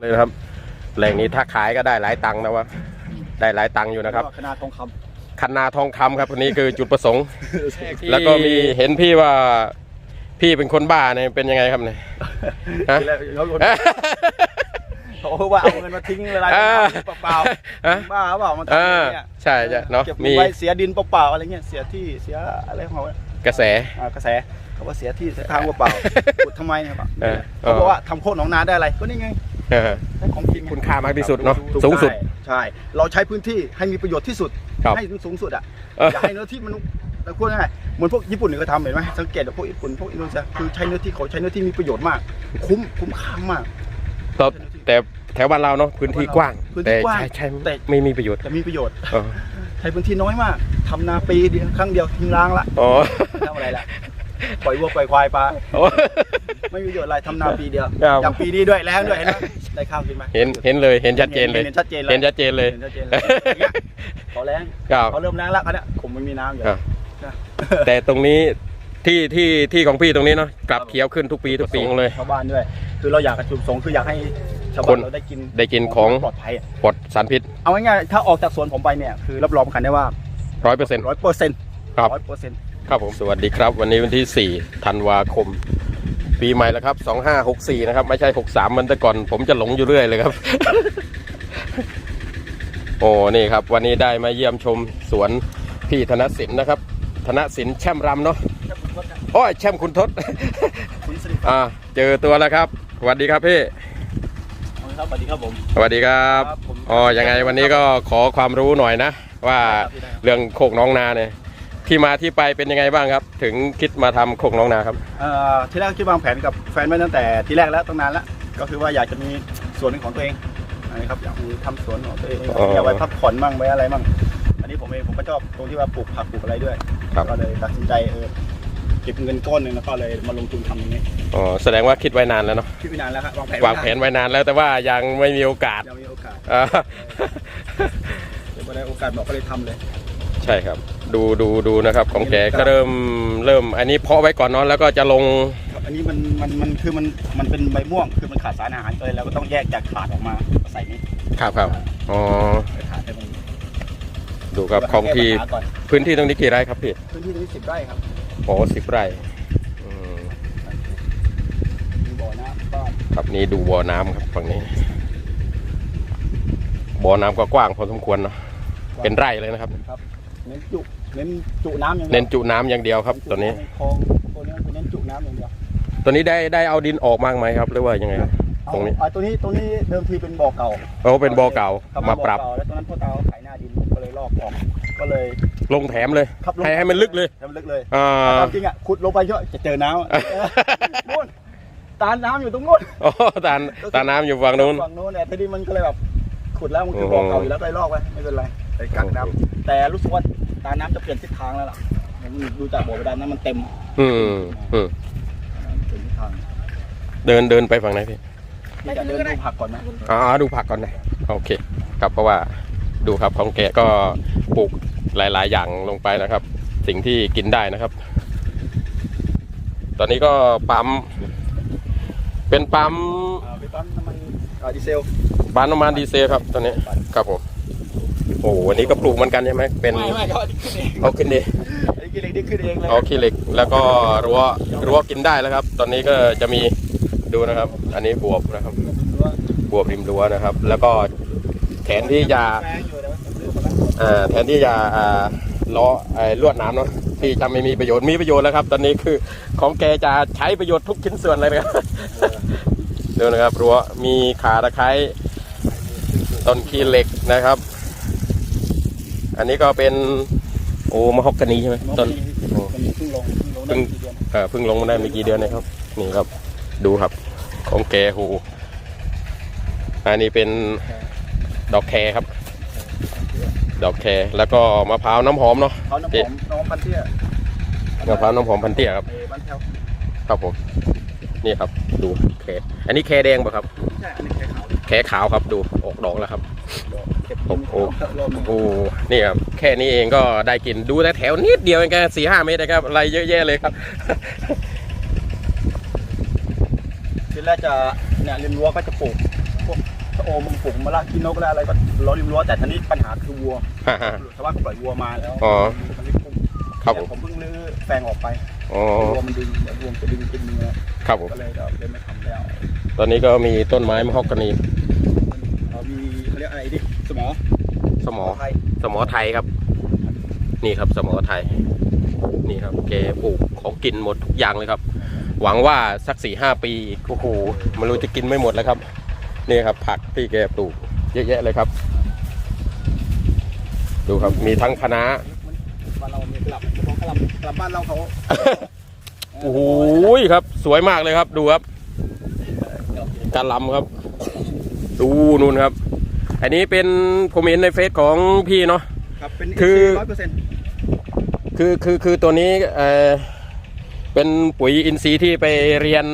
เลยนะครับแหล่งนี้ถ้าขายก็ได้หลายตังค์นะวะได้หลายตังค์อยู่นะครับขนาดทองคคันนาทองคำครับอันนี้คือจุดประสงค์ำแล้วก็มีเห็นพี่ว่าพี่เป็นคนบ้าเนี่ยเป็นยังไงครับเนี่ยฮะทีแรกเขาบอกเขาบอกว่าเอาเงินมาทิ้งอะไรอ่าเปล่าฮะๆบ้าเปล่ามันทำอ่าอย่างเงี้ยใช่ใช่เนาะเก็บมีไว้เสียดินเปล่าๆอะไรเงี้ยเสียที่เสียอะไรของเขาอะกระแสอ่ากระแสเขาว่าเสียที่เสียทางเปล่าๆขุดทำไมเนี่ยครับเออเขาบอกว่าทำโคตรหนองนาได้อะไรก็นี่ไง เออได้ของจริงไงคุณค่ามากที่สุดเนอะถูกสูงสุดใช่ใช่ เราใช้พื้นที่ให้มีประโยชน์ที่สุด ครับให้ถึงสูงสุดอะเออ อย่าให้เนื้อที่มันแล้วพูดง่ายๆเหมือนพวกญี่ปุ่นเนี่ยเขาทำเห็นไหมสังเกตว่าพวกญี่ปุ่นพวกอินโดนีเซียคือใช้เนื้อที่เขาใช้เนื้อที่มีประโยชน์มาก คุ้มคุ้มค่ามาก แต่แต่แถวบ้านเราเนาะพื้นที่กว้าง พื้นที่แต่กว้างใช้ใช้แต่ ไม่มีประโยชน์แต่มีประโยชน์ เออใช้พื้นที่น้อยมากทำนาปีเดียวครั้งเดียวทิ้งร้างละอ๋อทำอะไรล่ะ ปล่อยวัวปล่อยควายปลาโอ้ ไม่มีประโยชน์อะไรทำนาปีเดียวครับ อย่างปีนี้ด้วยแรงด้วยเห็นไหมได้ข้าวกินไหม เห็นเห็นเลยเห็นชัดเจนเลย เห็นชัดเจนเลย เห็นชัดเจนเลยเห็นชัดเจนเลยอย่างเงี้ยเขาแรงครับ เขาเริ่มแรงแล้วเขาเนี่ยผมไม่มีน้ำอยู่ครับแต่ตรงนี้ที่ที่ที่ของพี่ตรงนี้เนาะกลับเขียวขึ้นทุกปีทุกปีเลย ชาวบ้านด้วย คือเราอยากกระจุมสงฆ์คืออยากให้ชาวคบ้านนเราได้กินได้กินของ ปลอดภัยอะปลดสารพิษเอาง่ายๆถ้าออกจากสวนผมไปเนี่ยคือรับรองกันได้ว่าร้อยเปอร์เซ็นต์ ร้อยเปอร์เซ็นต์ครับ ร้อยเปอร์เซ็นต์ ครับผมสวัสดีครับ วันนี้วันที่ 4 ธันวาคม ปีใหม่แล้วครับ 2564 นะครับ ไม่ใช่ 63เหมันแต่ก่อน ผมจะหลงอยู่เรื่อยเลยครับ โอ้นี่ครับ วันนี้ได้มาเยี่ยมชมสวนพี่ธนสินนะครับ ธนสินแช่มรำเนาะโอ้ยแช่มคุณทศ คุณสิริอ่าเจอตัวแล้วครับสวัสดีครับพี่ครับสวัสดีครับผม สวัสดีครับครับผม อ๋อยังไงวันนี้ก็ขอความรู้หน่อยนะ ว่าเรื่องโคกน้องนาเนี่ย ที่มาที่ไปเป็นยังไงบ้างครับ ถึงคิดมาทำโคกน้องนาครับ เอ่อที่แรกคิดวางแผนกับแฟนไว้ตั้งแต่ทีแรกแล้วตั้งนานแล้วก็คือว่าอยากจะมีสวนเป็นของตัวเองนะครับอยากมีทำสวนของตัวเองอ๋ออยากไว้พักผ่อนบ้างไว้อะไรบ้างอันนี้ผมเองผมก็ชอบตรงที่ว่าปลูกผักปลูกอะไรด้วยครับ ก็เลยตัดสินใจเออเก็บเงินก้อนหนึ่งแล้วก็เลยมาลงทุนทำตรงนี้อ๋อแสดงว่าคิดไว้นานแล้วเนาะคิดไปนานแล้วครับวางแผนวางแผนไว้นานแล้วแต่ว่ายังไม่มีโอกาสยังมีโอกาสอ่า เดี๋ยวพอได้โอกาสบอกก็เลยทำเลย ใช่ครับ ดูดูดูนะครับของแกก็เริ่มเริ่ม อันนี้เพาะไว้ก่อนเนาะแล้วก็จะลง ครับอันนี้มันมันมันคือมันมันเป็นใบม่วงคือมันขาดสารอาหารเลยเราก็ต้องแยกจากขาดออกมามาใส่นี้ครับครับอ๋อไปขาดให้มันดูครับของที่แก้ปัญหาก่อนพื้นที่ตรงนี้กี่ไร่ครับพี่พื้นที่ตรงนี้สิบไร่ครับโอ้สิบไร่อืมมีบ่อน้ำบ้านครับนี่ดูบ่อน้ำครับฝั่งนี้ บ่อน้ำก็กว้างพอสมควรเนาะเป็นไร่เลยนะครับ ครับเน้นจุ เน้นจุน้ำอย่างดียวเน้นจุน้ำอย่างเดียวครับตัวนี้ คลองตัวนี้คือเน้นจุน้ำอย่างเดียวตัวนี้ได้ได้เอาดินออกมากไหมครับ หรือว่ายังไงครับ เอาตรงนี้ เอาตัวนี้ตัวนี้เดิมทีเป็นบ่อเก่าโอ้เป็นบ่อเก่าครับมาปรับบ่อเก่แล้วตอนนั้นพ่อตาเขาขายหน้าดินก็เลยลอกออกก็เลยลงแถมเลย ขับลงให้ให้มันลึกเลย ให้มันลึกเลยอ่าตามจริงอะขุดลงไปเยอะจะเจอน้ำอะนู่นตาน้ำอยู่ตรงนู้นโอ้ตาตาน้ำอยู่ฝั่งนู้น ฝั่งนู้นเนี่ยทีนี้มันก็เลยแบบขุดแล้วมันคือบ่อเก่าอยู่แล้วก็เลยลอกไปไม่เป็นไรไปกักน้ำแต่รู้สึกว่า ตาน้ำจะเปลี่ยนทิศทางแล้วล่ะผมดูจากบ่อบาดาลนั้นมันเต็มอืมอืมเปลี่ยนทิศทางเดินเดินไปฝั่งไหนพี่พี่จะเดินดูผักก่อนไหมอ๋อดูผักก่อนนะโอเคครับเพราะว่าดูครับของแกก็ปลูกหลาย ๆ อย่างลงไปนะครับ สิ่งที่กินได้นะครับ ตอนนี้ก็ปั๊มเป็นปั๊มอ่าไปปั๊มน้ำมันอ่าดีเซลปั๊มน้ำมันดีเซลครับตอนนี้ครับผม โอ้โหวันนี้ก็ปลูกเหมือนกันใช่ไหมเป็นไม่ไม่เขาขึ้นเองเอาขึ้นดีไอ้กินเองนี่ขึ้นเองเลยเอาขี้เหล็กแล้วก็รั้วรั้วกินได้แล้วครับ ตอนนี้ก็จะมีดูนะครับ อันนี้บวบนะครับ บวบริมรั้วนะครับ แล้วก็แทนที่จะแรงอยู่แต่ว่าซื้อมาแล้วอ่าแทนที่จะอ่าล้อไอ้ลวดหน้ำเนาะที่จะไม่มีประโยชน์มีประโยชน์แล้วครับ ตอนนี้คือของแกจะใช้ประโยชน์ทุกชิ้นส่วนเลยนะครับดูนะครับรั้วมีขาตะไคร้ต้นขี้เหล็กนะครับ อันนี้ก็เป็นโอ้มะฮอกกานีใช่ไหมต้นมันมีเพิ่งลงเพิ่งลงได้กี่เดือนเอ่อเพิ่งลงมาได้ไม่กี่เดือนนะครับ นี่ครับดูครับ ของแกโหอันนี้เป็นดอกแคครับ ดอกแคแล้วก็มะพร้าวน้ำหอมเนาะเขาน้ำหอมน้องพันเตี้ยมะพร้าวน้ำหอมพันเตี้ยครับเอบ้านแถวครับผมนี่ครับดูแคอันนี้แคแดงป่ะครับใช่อันนี้แค่ขาวแคขาวครับดูออกดอกแล้วครับเก็บ โอ้โหรอบหนึ่งโอ้นี่ครับแค่นี้เองก็ได้กินดูแต่แถวนิดเดียวเองแค่สี่ห้าเมตรนะครับอะไรเยอะแยะเลยครับทีแรกจะเนี่ยริมรั้วก็จะปลูกพวกมึงปลูกมะละกินนกแล้วอะไรก็ล้อริมรั้วแต่ทีนี้ปัญหาคือวัวฮ่าฮ่าชาวบ้านก็ปล่อยวัวมาแล้วอ๋อมันไม่คุ้มครับผมแต่ผมเพิ่งรื้อแปลงออกไปอ๋อวัวมันดึงเดี๋ยววัวมันจะดึงกินเนื้อครับผมก็เลยเดี๋ยวเลยไม่ทำแล้ว ตอนนี้ก็มีต้นไม้มะฮอกกานี เรามีเขาเรียกอะไรดิส มอสมอไทยสมอไทยครับ นี่ครับสมอไทย นี่ครับแกปลูกของกินหมดทุกอย่างเลยครับ หวังว่าสักสี่ห้าปีอีกโอ้โหไมันรู้จะกินไม่หมดแล้วครับนี่ครับ ผักที่แกปลูกเยอะแยะเลยครับ ดูครับมีทั้งคะน้าบ้านเรามีกลับมองกลับกลับบ้านเราเขาโอ้โหครับ สวยมากเลยครับ ดูครับกะหลำครับ ดูนู่นครับ อันนี้เป็นผมเห็นในเฟซของพี่เนาะ ครับเป็นคือ ร้อยเปอร์เซ็นต์คือคือคือตัวนี้เออเป็นปุ๋ยอินทรีย์ที่ไปเรียน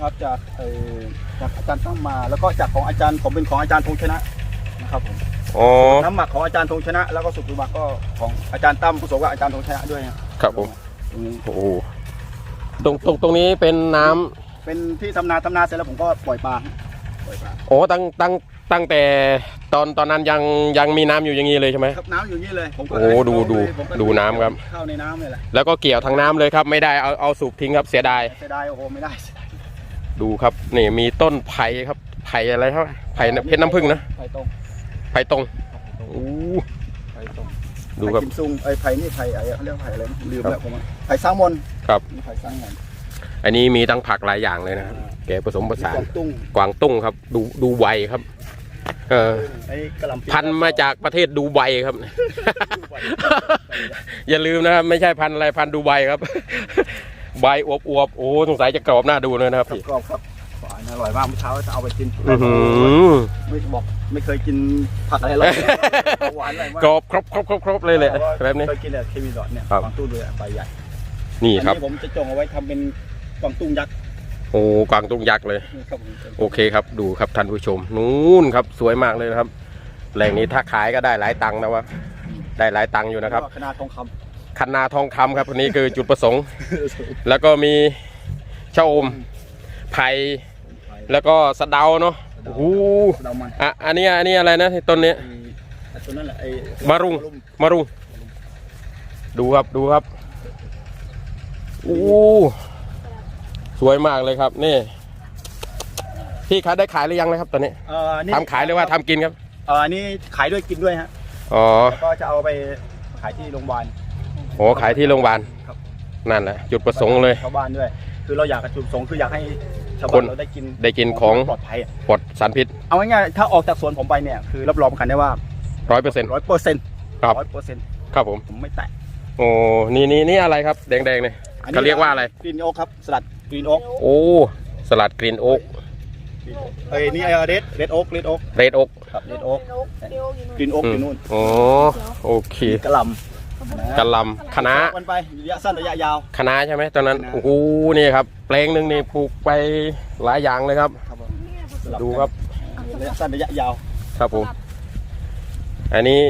ครับจากเอ่อจากอาจารย์ตั้งมาแล้วก็จากของอาจารย์ผมเป็นของอาจารย์ธงชนะนะครับผมอ๋อน้ำหมักของอาจารย์ธงชนะ แล้วก็สุกหมักก็ของอาจารย์ตั้มผู้สมกับอาจารย์ธงชนะด้วยนะครับผมตรงนี้โอ้โหตรงตรงตรงนี้เป็นน้ำเป็นที่ทำนาทำนาเสร็จแล้วผมก็ปล่อยปลาปล่อยปลาโอ้ตั้งตั้ง ตั้งแต่ตอนตอนนั้นยังยังมีน้ำอยู่อย่างนี้เลยใช่ไหม ครับน้ำอยู่นี่เลยผมก็โอ้ดูเลยดูผมก็ดูน้ำครับ เข้าในน้ำเลยแหละแล้วก็เกี่ยวทางน้ำเลยครับ ไม่ได้เอาเอาสูบทิ้งครับเสียดาย เสียดายโอ้โหไม่ได้ดูครับนี่มีต้นไผ่ครับไผ่อะไรครับไผ่เพชรน้ำผึ้งนะไผ่ตรงไผ่ตรงครับอู้ไผ่ตรงดูครับ ไผ่กิมซุงไอ้ไผ่นี่ไผ่ไอ้เขาเรียกไผ่อะไรนะลืมครับแล้วผมอะไผ่สร้างมนครับ นี่ไผ่สร้างมนอันนี้มีทั้งผักหลายอย่างเลยนะครับแกผสมผสาน กวางตุ้งกวางตุ้งครับ ดูดูไวครับ เออไอ้กระหลำปีพันธุ์มาจากประเทศดูไบครับ อย่าลืมนะครับไม่ใช่พันธุ์อะไรพันธุ์ดูไบครับ ใบอวบอวบๆโอ้สงสัยจะกรอบหน้าดูเลยนะครับพี่กรอบครับหวานอร่อยมากเมื่อเช้าจะเอาไปกินอื้อหือไม่บอกไม่เคยกินผักอะไรเลยหวานอะไรมากกรอบครบครบครบครบเลยแหละแบบนี้ เคยกินแต่เคมีดอทเนี่ยครับ กวางตุ้งด้วยอะใบใหญ่นี่ครับ อัผมจะจงเอาไว้ทำเป็นกวางตุ้งยักษ์ โอ้กวางตุ้งยักษ์เลยนี่ครับผมโอเคครับดูครับท่านผู้ชม นู้นครับสวยมากเลยนะครับแหล่งนี้ถ้าขายก็ได้หลายตังค์นะวะได้หลายตังค์อยู่นะครับขนาดทองคคันนาทองคำครับอันนี้คือจุดประสงค์ำแล้วก็มีชะอมไผ่แล้วก็สะเดาเนาะโอ้โหเรามันอะอันนี้อันนี้อะไรนะต้นนี้ไอ้ไอ้ตัวนั้นแหละไอ้มารุงมารุงดูครับดูครับโอ้ สวยมากเลยครับ นี่พี่ขายได้ขายหรือยังนะครับตอนนี้เอ่อนี่ทำขายหรือว่าทำกินครับเอ่ออันนี้ขายด้วยกินด้วยฮะอ๋อแล้วก็จะเอาไปขายที่โรงพยาบาลโอ้ขายที่โรงพยาบาลครับ นั่นแหละจุดประสงค์เลย ชาวบ้านด้วย คือเราอยากกระจุดประสงค์คืออยากให้ชาวคบ้านน เราได้กินได้กินของปลอดภัยอะปลอดสารพิษเอาง่ายๆถ้าออกจากสวนผมไปเนี่ยคือรับรองกันได้ว่าร้อยเปอร์เซ็นต์ ร้อยเปอร์เซ็นต์ครับ ร้อยเปอร์เซ็นต์ครับผมผมไม่แตะโอ้นี่นี่นี่อะไรครับ แดงๆเนี่ยเขาเรียกว่าอะไรกรีนโอ๊กครับสลัด กรีนโอ๊กโอ้ สลัดกรีนโอ๊กเอ้ยนี่ไอ้เรดเรดโอ๊กเรดโอ๊กเรดโอ๊กครับเรดโอ๊กกรีนโอ๊กอยู่นู่นโอ้โอเคกระหลกะหลำคะน้าำมันไประยะสั้นระยะยาวคะน้าใช่ไหมตอนนั้นคะน้าโอ้โหนี่ครับแปลงหนึ่งนี่ปลูกไปหลายอย่างเลยครับครับผมสลัดูครับระยะสั้นระยะยาวครับผมอันนี้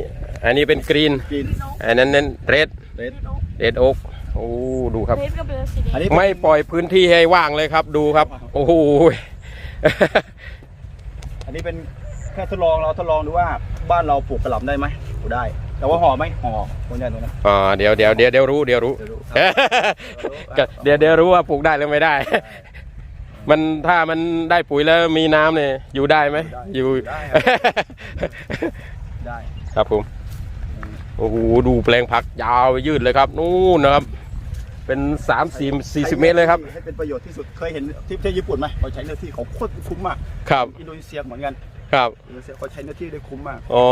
อันนี้เป็นกรีนกรีนอันนั้นนั้นเรดเรดเรดโอ๊ก โอ้ดูครับเทปก็เป็นสีแดอันงนี้ไม่ปล่อยพื้นที่ให้ว่างเลยครับดูครับ โอ้โห อันนี้เป็นแค่ทดลองเราทดลองดูว่าบ้านเราปลูกกระหล่ำได้ไหมปลูกได้ แต่ว่าห่อไหมห่อคนใหญ่ตรงนั้นอ่าเดี๋ยวเดี๋ยวเดี๋ยวเดี๋ยวรู้เดี๋ยวรู้ เดี๋ยวรู้ก็เดี๋ยวเดี๋ยวรู้ว่าปลูกได้หรือไม่ได้ มันถ้ามันได้ปุ๋ยแล้วมีน้ำเนี่ยอยู่ได้ไหมอยู่ ได้ ครับได้ครับผม โอ้โห ดูแปลงผักยาวยืดเลยครับ นู่นนะครับ เป็นสามสี่สี่สิบเมตรเลยครับ ให้เป็นประโยชน์ที่สุดเคยเห็นที่ประเทศญี่ปุ่นไหมเขาใช้เนื้อที่เขาโคตรคุ้มมากครับอินโดนีเซียเหมือนกันครับอินโดนีเซียเขาใช้เนื้อที่ได้คุ้มมากอ๋อ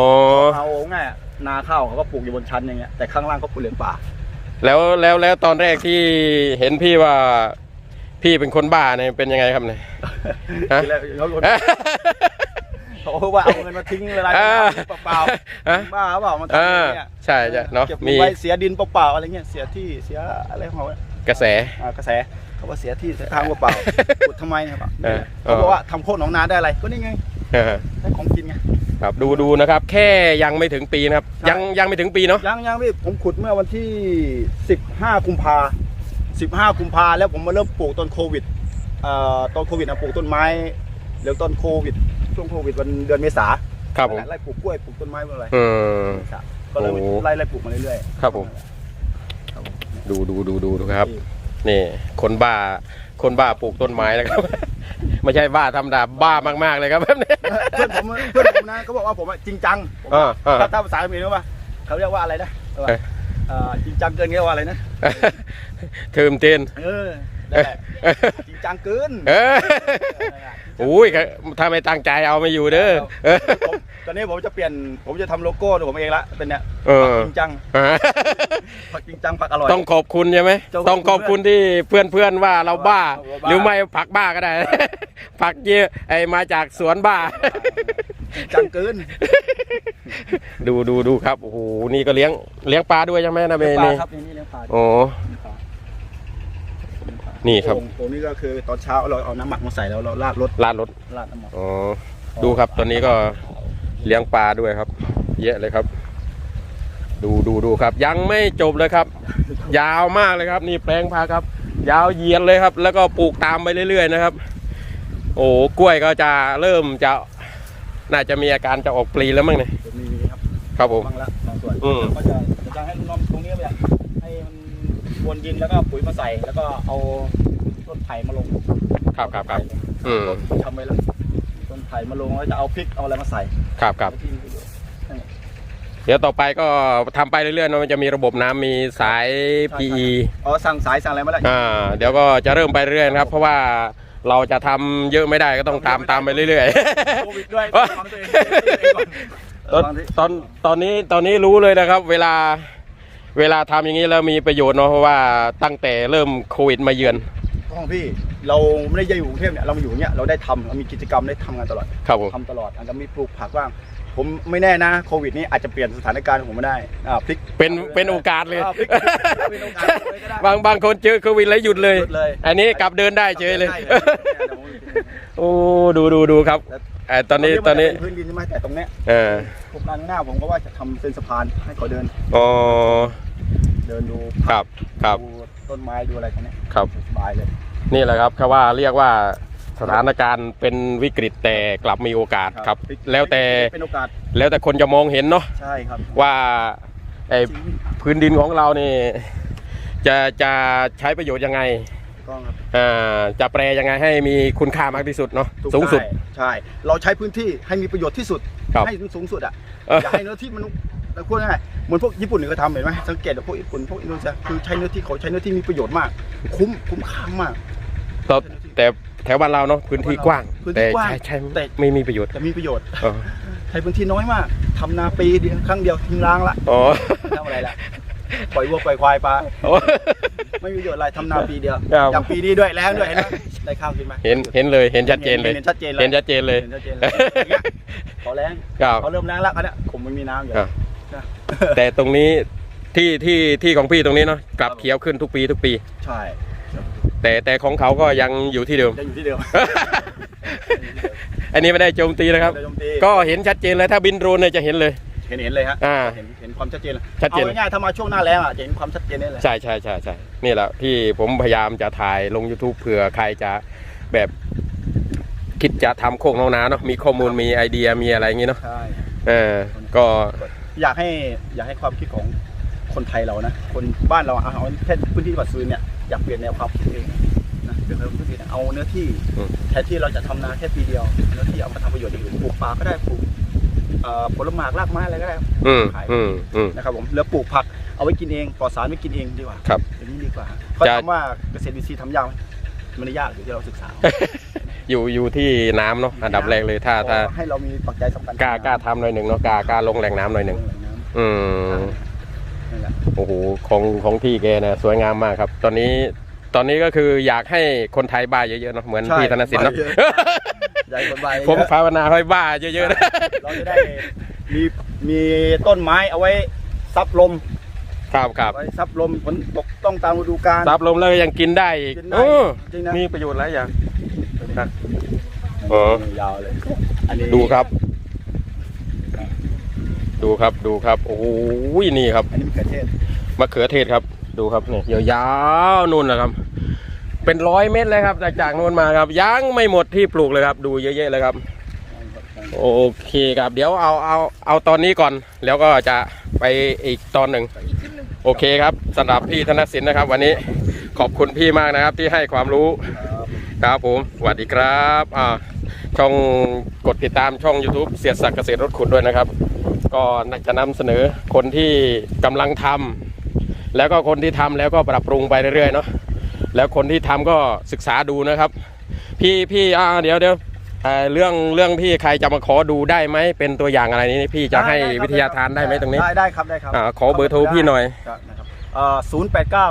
เอาง่ายอะนาข้าวเขาก็ปลูกอยู่บนชั้นอย่างเงี้ยแต่ข้างล่างเขาปลูกเหลืองป่า แล้วแล้วแล้วตอนแรกที่เห็นพี่ว่าพี่เป็นคนบ้าเนี่ยเป็นยังไงครับเนี่ยฮะ ทีแรกเขาเขาว่าเอาเงินมาทิ้งอะไรอ่าเปล่าฮะๆบ้าเปล่ามาทำอ่าอย่างเงี้ยใช่ใช่เนาะเก็บมีไว้เสียดินเปล่าๆอะไรเงี้ยเสียที่เสียอะไรของเขาอะกระแส อ่ากระแสเขาว่าเสียที่เสียทางเปล่าๆขุดทำไมนะครับเออ เขาบอกว่าทำโคตรหนองนาได้อะไรก็นี่ไงเออได้ของกินไง ครับดูดูนะครับ แค่ยังไม่ถึงปีนะครับ ใช่ ยังยังไม่ถึงปีเนาะยังยังพี่ผมขุดเมื่อวันที่ 15 กุมภา15 กุมภาแล้วผมมาเริ่มปลูกต้นโควิดเอ่อต้นโควิดนะปลูกต้นไม้เรื่องต้นโควิด ช่วงโควิดวันเดือนเมษาครับผม ไล่ปลูกกล้วยปลูกต้นไม้อะไรอืมเมษาก็เลยโอ้ ไล่ไล่ปลูกมาเรื่อยๆครับผมครับผม ดูดูดูดูดูครับ นี่ คนบ้า คนบ้าปลูกต้นไม้นะครับ ไม่ใช่บ้าธรรมดาบ้ามากๆเลยครับแบบนี้เพื่อนผมเพื่อนผมนะเขาบอกว่าผมอะจริงจังผมอ่าอ่า ถ้าถ้าภาษาเขมรรู้ป่ะเขาเรียกว่าอะไรนะเอ้ยเอ่อจริงจังเกินเรียกว่าอะไรนะเทิมเต้นเออนั่นแหละจริงจังเกินเอออุ้ ยถ้าไม่ตั้งใจเอาไม่อยู่เด้อเออ ผมตอนนี้ผมจะเปลี่ยน ผมจะทำโลโก้ของผมเองละเป็นเนี่ยเออ ผักจริงจังผักจริงจังผักอร่อย ต้องขอบคุณใช่ไหมต้องขอบคุณต้องขอบคุณที่เพื่อนเพื่อนๆว่าเราบ้าเราบ้า หรือไม่ผักบ้าก็ได้ ผักเยอะไอมาจากสวนบ้า จริงจังเกินดูดูดูครับโอ้โหนี่ก็เลี้ยงเลี้ยงปลาด้วยใช่ไหมนะเมเลี้ยงปลานี่ครับนี่นี่เลี้ยงปลาโอ้ เลี้ยงปลาเลี้ยงปลา นี่ครับ โอ่งโอ่งนี่ก็คือตอนเช้าเราเอาน้ำหมักมาใส่แล้วเราราดรถลาดรถราดน้ำหมักอ๋อดูครับตอนนี้ก็เลี้ยงปลาด้วยครับ เยอะเลยครับ ดูดูดูครับ ยังไม่จบเลยครับ ยาวมากเลยครับ นี่แปลงผักครับ ยาวเหยียดเลยครับ แล้วก็ปลูกตามไปเรื่อย ๆ นะครับ โอ้กล้วยก็จะเริ่มจะน่าจะมีอาการจะออกปลีแล้วมั้งเนี่ยเดี๋ยวมีครับครับผมบ้างละบางส่วนอืม ก็จะจะให้ลูกน้องตรงนี้ไปอะให้มัน วนดินแล้วก็ปุ๋ยมาใส่ แล้วก็เอาต้นไผ่มาลงครับครับครับอืมต้นทำไว้แล้วต้นไผ่มาลงแล้วจะเอาพริกเอาอะไรมาใส่ครับครับที่มีประโยชน์เดี๋ยวต่อไปก็ทำไปเรื่อยๆเนอะมันจะมีระบบน้ำมีสาย PE อ๋อสั่งสายสั่งอะไรมาแล้วอ่าเดี๋ยวก็จะเริ่มไปเรื่อยๆนะครับ เพราะว่าเราจะทำเยอะไม่ได้ก็ต้องตามตามไปเรื่อยโควิดด้วยเอ้ยทำตัวเองตัวเองก่อนๆตอนตอนตอนนี้ตอนนี้รู้เลยนะครับ เวลา เวลาทำอย่างนี้แล้วมีประโยชน์เนาะเพราะว่าตั้งแต่เริ่มโควิดมาเยือนของพี่เราไม่ได้อยู่กรุงเทพเนี่ยเรามาอยู่เนี่ยเราได้ทำเรามีกิจกรรมได้ทำงานตลอดครับผมทำตลอดอาจจะมีปลูกผักบ้างผมไม่แน่นะโควิดนี้อาจจะเปลี่ยนสถานการณ์ของผมไม่ได้อ่าพลิกเป็นเป็นโอกาสเลยอ่าพลิกเป็นโอกาสเลยก็ได้บางบางคนเจอโควิดแล้วหยุดเลยหยุดเลย อันนี้กลับเดินได้เฉยเลยได้เดี๋ยวผมโอ้ดูดูดูครับ เอ่อตอนนี้ตอนนี้มัจะเป็พื้นดินใช่ไหมแต่ตรงเนี้ยเออผมด้านหน้าผมก็ว่าจะทำเป็นสะพานให้เขาเดินอ๋อเดินดูครับครับดูต้นไม้ดูอะไรกันเนี้ยครับ สบายเลย นี่แหละครับแค่ว่าเรียกว่าสถานการณ์เป็นวิกฤตแต่กลับมีโอกาสครับพลิกแล้วแต่เป็นโอกาสแล้วแต่คนจะมองเห็นเนาะใช่ครับว่าไอ้พื้นดินของเรานี่จะจะใช้ประโยชน์ยังไง ก็ครับอ่าจะแปลยังไงให้มีคุณค่ามากที่สุดเนาะถูกสูงสุดใช่ใช่ เราใช้พื้นที่ให้มีประโยชน์ที่สุด ครับให้สูงสุดอะเอออย่าให้เนื้อที่มันเราพูดง่ายๆเหมือนพวกญี่ปุ่นเนี่ยเขาทำเห็นไหมสังเกตว่าพวกญี่ปุ่นพวกอินโดนีเซียคือใช้เนื้อที่เขาใช้เนื้อที่มีประโยชน์มาก คุ้มคุ้มค่ามากแต่แต่แถวบ้านเราเนาะพื้นที่กว้าง พื้นที่แต่กว้างใช้ใช้แต่ ไม่มีประโยชน์จะมีประโยชน์เออใช้พื้นที่น้อยมากทำนาปีเดียวครั้งเดียวทิ้งร้างละอ๋อทำอะไรละปล่อยวัวปล่อยควายปลาโอ้ ไม่มีประโยชน์อะไรทำนาปีเดียวครับ อย่างปีนี้ด้วยแรงด้วยเห็นไหมได้ข้าวกินไหมเห็นเห็นเลยเห็นชัดเจนเลย เห็นชัดเจนเลยเห็นชัดเจนเลยเห็นชัดเจนเลยอย่างเงี้ยขอแรงครับ เขาเริ่มแรงแล้วเขาเนี่ยผมไม่มีน้ำอยู่อะนะแต่ตรงนี้ที่ที่ที่ของพี่ตรงนี้เนาะกลับครับเขียวขึ้นทุกปีทุกปี ใช่แต่แต่ของเขาก็ยังอยู่ที่เดิมจะอยู่ที่เดิมอันนี้ไม่ได้โจมตีนะครับ เดี๋ยวโจมตีก็เห็นชัดเจนเลยถ้าบินโดรนเนี่ยจะเห็นเลย เห็นเห็นเลยฮะอ่า เห็นเห็ นความชัดเจนเลยชัดเจน เอาง่ายๆถ้ามาช่วงหน้าแล้งอะจะเห็นความชัดเจนได้เลย ใช่ใช่ใช่ใช่นี่แหละที่ผมพยายามจะถ่ายลง YouTube เผื่อใครจะแบบคิดจะทำโคกน้องนาเนาะมีข้อมูลมีไอเดียมีอะไรอย่างงี้เนาะใช่ เออก็อยากให้อยากให้ความคิดของคนไทยเรานะ คนบ้านเราอะเอาแค่พื้นที่บัดซืนเนี่ยอยากเปลี่ยนแนวความคิดเองนะเปลี่ยนแนวความคิดเอาเนื้อที่แทนที่เราจะทำนาแค่ปีเดียวเนื้อที่เอามาทำประโยชน์อย่างอื่นปลูกป่าก็ได้ปลูกเอ่อ ผลไม้รากไม้อะไรก็ได้อืมอืมอืม นะครับผมแล้วปลูกผักเอาไว้กินเองปลอดสารไว้กินเองดีกว่าครับอย่างนี้ดีกว่าเขาจะ ถามว่าเกษตรอินทรีย์ทำยากไหมมันไม่ได้ยากอยู่ที่เราศึกษาอยู่อยู่ที่น้ำเนาะอันดับแรกเลยถ้าถ้าขอให้เรามีปัจจัยสำคัญกล้ากล้าทำหน่อยหนึ่งเนาะกล้ากล้าลงแหล่งน้ำหน่อยหนึ่งแหล่น้ำอืมนั่นแหละโอ้โหของของพี่แกนะสวยงามมากครับ ตอนนี้ตอนนี้ก็คืออยากให้คนไทยบ้าเยอะๆเนาะเหมือนพี่ธนสินเนาะ ใหญ่คนใบผมภาวนาให้บ้าเยอะๆนะเราจะได้มีมีต้นไม้เอาไว้ซับลมครับครับไว้ซับลมฝนตกต้องตามฤดูกาลรับลมแล้วยังกินได้อีกกินได้โอ้จริงนะ มีประโยชน์หลายอย่างนะอ๋อยาวเลยอันนี้ดูครับ ดูครับดูครับ โอ้โหนี่ครับ อันนี้มะเขือเทศมะเขือเทศครับ ดูครับเนี่ยยาวๆนู่นนะครับ เป็นร้อยเม็ดเลยครับจากจากนู่นมาครับยังไม่หมดที่ปลูกเลยครับ ดูเยอะๆเลยครับ โอเคครับ เดี๋ยวเอาเอาเอาตอนนี้ก่อน แล้วก็จะไปอีกตอนหนึ่งโอเคครับสำหรับพี่ธนสินนะครับ วันนี้ขอบคุณพี่มากนะครับที่ให้ความรู้ครับผมสวัสดีครับอ่าช่องกดติดตามช่อง YouTube เสียดสักเกษตรรถขุดด้วยนะครับ ก็จะนำเสนอคนที่กำลังทำแล้วก็คนที่ทำแล้วก็ปรับปรุงไปเรื่อยๆเนาะ แล้วคนที่ทำก็ศึกษาดูนะครับ พี่พี่อ่าเดี๋ยวเดี๋ยวเอ่อเรื่องเรื่องพี่ใครจะมาขอดูได้ไหมเป็นตัวอย่างอะไรนี้พี่จะให้วิทยาทานได้ไหมตรงนี้ ได้ได้ครับได้ครับอ่าขอเบอร์โทรพี่หน่อยได้นะครับเอ่อศูนย์แปดเก้า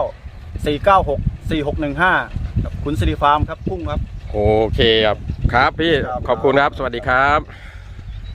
สี่เก้าหกสี่หกหนึ่งห้าคุณสิริฟาร์มครับพุ่งครับ โอเคครับครับพี่ครับขอบคุณครับสวัสดีครับ